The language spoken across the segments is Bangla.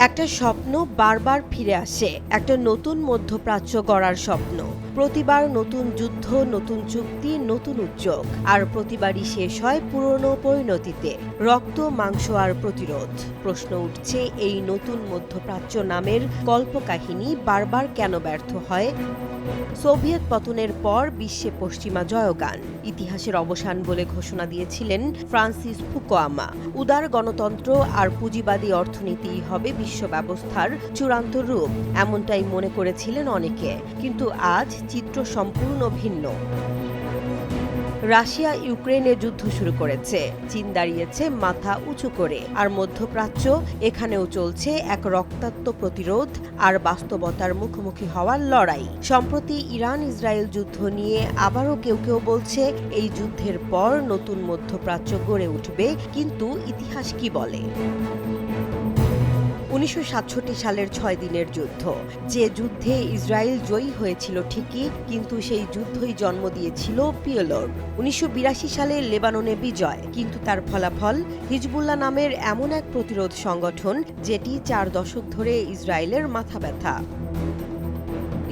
একটা স্বপ্ন বারবার ফিরে আসে একটা নতুন মধ্যপ্রাচ্য গড়ার স্বপ্ন। প্রতিবার নতুন যুদ্ধ, নতুন চুক্তি, নতুন উদ্যোগ। আর প্রতিবারই শেষ হয় পুরনো পরিণতিতে। রক্ত, মাংস আর প্রতিরোধ। প্রশ্ন উঠছে, এই নতুন মধ্যপ্রাচ্য নামের কল্পকাহিনী বারবার কেন ব্যর্থ হয়? সোভিয়েত পতনের পর বিশ্বে পশ্চিমা জয়গান। ইতিহাসের অবসান বলে ঘোষণা দিয়েছিলেন ফ্রান্সিস ফুকোয়ামা। উদার গণতন্ত্র আর পুঁজিবাদী অর্থনীতি হবে বিশ্ব ব্যবস্থার চূড়ান্ত রূপ। এমনটাই মনে করেছিলেন অনেকে। কিন্তু আজ চিত্র সম্পূর্ণ ভিন্ন। রাশিয়া ইউক্রেনে যুদ্ধ শুরু করেছে। চীন দাঁড়িয়েছে মাথা উঁচু করে। আর মধ্যপ্রাচ্য এখানেও চলছে এক রক্তাক্ত প্রতিরোধ আর বাস্তবতার মুখোমুখি হওয়ার লড়াই। সম্প্রতি ইরান ইসরায়েল যুদ্ধ নিয়ে আবারও কেউ কেউ বলছে, এই যুদ্ধের পর নতুন মধ্যপ্রাচ্য গড়ে উঠবে, কিন্তু ইতিহাস কি বলে? উনিশশো সাতষট্টি সালের ছয় দিনের যুদ্ধ। যে যুদ্ধে ইসরায়েল জয়ী হয়েছিল ঠিকই, কিন্তু সেই যুদ্ধই জন্ম দিয়েছিল পিওলর। উনিশশো সালে লেবাননে বিজয়, কিন্তু তার ফলাফল হিজবুল্লাহ নামের এমন এক প্রতিরোধ সংগঠন, যেটি চার দশক ধরে ইসরায়েলের মাথা ব্যথা।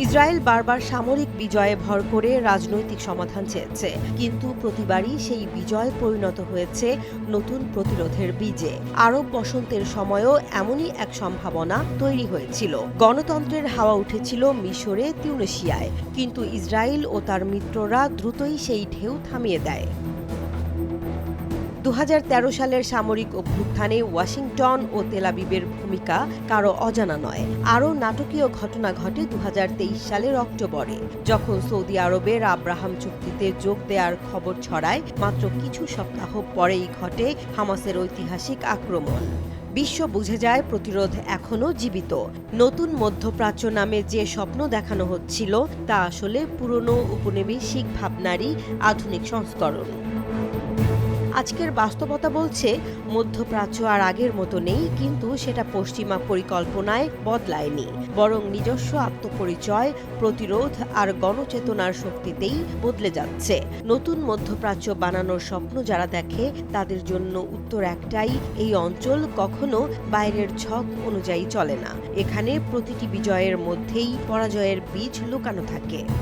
ইসরায়েল বারবার সামরিক বিজয়ে ভর করে রাজনৈতিক সমাধান চেয়েছে। কিন্তু প্রতিবারই সেই বিজয় পরিণত হয়েছে নতুন প্রতিরোধের বীজে। আরব বসন্তের সময়ও এমনই এক সম্ভাবনা তৈরি হয়েছিল। গণতন্ত্রের হাওয়া উঠেছিল মিশরে তিউনেশিয়ায় কিন্তু ইসরায়েল ও তার মিত্ররা দ্রুতই সেই ঢেউ থামিয়ে দেয়। দু হাজার তেরো সালের সামরিক অভ্যুত্থানে ওয়াশিংটন ও তেলাবিবের ভূমিকা কারও অজানা নয়। আরও নাটকীয় ঘটনা ঘটে দুহাজার তেইশ সালের অক্টোবরে। যখন সৌদি আরবের আব্রাহাম চুক্তিতে যোগ দেওয়ার খবর ছড়ায়, মাত্র কিছু সপ্তাহ পরেই ঘটে হামাসের ঐতিহাসিক আক্রমণ। বিশ্ব বুঝে যায় প্রতিরোধ এখনও জীবিত। নতুন মধ্যপ্রাচ্য নামে যে স্বপ্ন দেখানো হচ্ছিল, তা আসলে পুরনো উপনিবেশিক ভাবনারই আধুনিক সংস্করণ। আজকের বাস্তবতা বলছে, মধ্যপ্রাচ্য আর আগের মতো নেই, কিন্তু সেটা পশ্চিমা পরিকল্পনায় বদলায়নি। বরং নিজস্ব আত্মপরিচয়, প্রতিরোধ আর গণচেতনার শক্তিতেই বদলে যাচ্ছে। নতুন মধ্যপ্রাচ্য বানানোর স্বপ্ন যারা দেখে, তাদের জন্য উত্তর একটাই, এই অঞ্চল কখনো বাইরের ছক অনুযায়ী চলে না। এখানে প্রতিটি বিজয়ের মধ্যেই পরাজয়ের বীজ লুকানো থাকে।